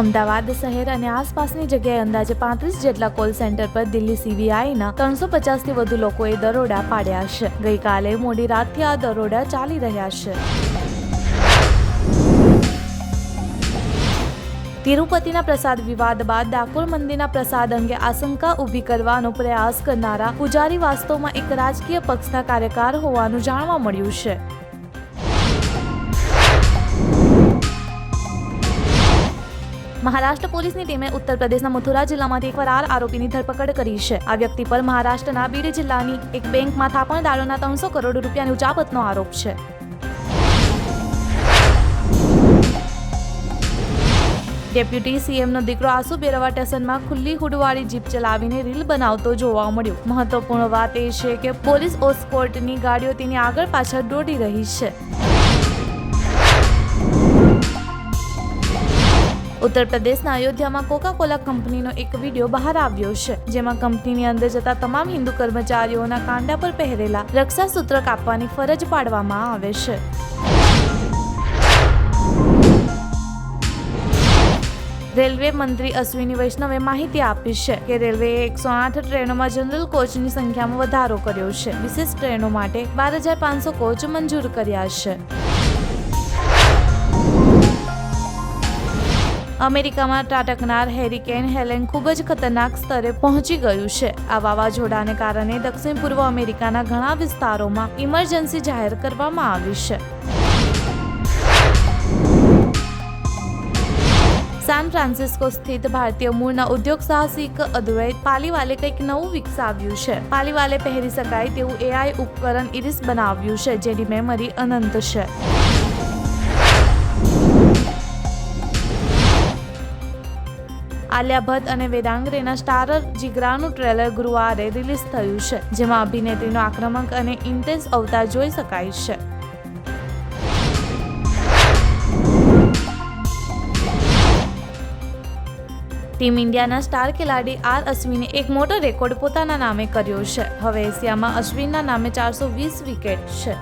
અમદાવાદ શહેર અને આસપાસની જગ્યાએ અંદાજે પાંત્રીસ જેટલા કોલ સેન્ટર પર દિલ્હી સીબીઆઈના ત્રણસો પચાસથી વધુ લોકોએ દરોડા પાડ્યા છે. ગઈકાલે મોડી રાતથી આ દરોડા ચાલી રહ્યા છે. તિરુપતિના પ્રસાદ વિવાદ બાદ ડાકોર મંદિરના પ્રસાદ અંગે આશંકા ઊભી કરવાનો પ્રયાસ કરનારા પૂજારી વાસ્તવમાં એક રાજકીય પક્ષના કાર્યકાર હોવાનું જાણવા મળ્યું છે. મહારાષ્ટ્ર પોલીસની ટીમે ઉત્તર પ્રદેશના મથુરા જિલ્લામાંથી ફરાર આરોપીની ધરપકડ કરી છે. આ વ્યક્તિ પર મહારાષ્ટ્રના બીડ જિલ્લાની એક બેંકમાં થાપણ દાળોના ત્રણસો કરોડ રૂપિયાની ઉચાપતનો આરોપ છે. ડેપ્યુટી સીએમનો દીકરો આસુ બેરવા સ્ટેશનમાં ખુલ્લી હુડવાળી જીપ ચલાવીને રીલ બનાવતો જોવા મળ્યો. મહત્વપૂર્ણ વાત એ છે કે પોલીસ ઓસ્કોર્ટની ગાડીઓ તેની આગળ પાછળ દોડી રહી છે. ઉત્તર પ્રદેશના અયોધ્યામાં કોકા કોલા કંપનીનો એક વીડિયો બહાર આવ્યો છે, જેમાં કંપનીની અંદર જતા તમામ હિન્દુ કર્મચારીઓના કાંડા પર પહેરેલા રક્ષા સૂત્ર કાપવાની ફરજ પાડવામાં આવે છે. રેલવે મંત્રી અશ્વિની વૈષ્ણવે માહિતી આપી છે કે રેલવેએ એકસો આઠ ટ્રેનોમાં જનરલ કોચની સંખ્યામાં વધારો કર્યો છે. વિશેષ ટ્રેનો માટે બાર હજાર પાંચસો કોચ મંજૂર કર્યા છે. અમેરિકામાં ત્રાટકનાર હેરિકેન હેલેન ખૂબ જ ખતરનાક સ્તરે પહોંચી ગયું છે. આ વાવાઝોડાને કારણે દક્ષિણ પૂર્વ અમેરિકાના ઘણા વિસ્તારોમાં ઇમરજન્સી જાહેર કરવામાં આવી છે. સાન ફ્રાન્સિસ્કો સ્થિત ભારતીય મૂળના ઉદ્યોગ સાહસિક અદ્વૈત પાલીવાલે કંઈક નવું વિકસાવ્યું છે. પાલીવાલે પહેરી શકાય તેવું એઆઈ ઉપકરણ ઇરિસ બનાવ્યું છે, જેની મેમરી અનંત છે. આલિયા ભટ્ટ અને વેદાંગરેના સ્ટારર જીગરાનું ટ્રેલર ગુરુવારે રિલીઝ થયું છે, જેમાં અભિનેત્રીનો આક્રમક અને ઇન્ટેન્સ અવતાર જોઈ શકાય છે. ટીમ ઇન્ડિયાના સ્ટાર ખેલાડી આર અશ્વિને એક મોટો રેકોર્ડ પોતાના નામે કર્યો છે. હવે એશિયામાં અશ્વિનના નામે ચારસો વીસ વિકેટ છે.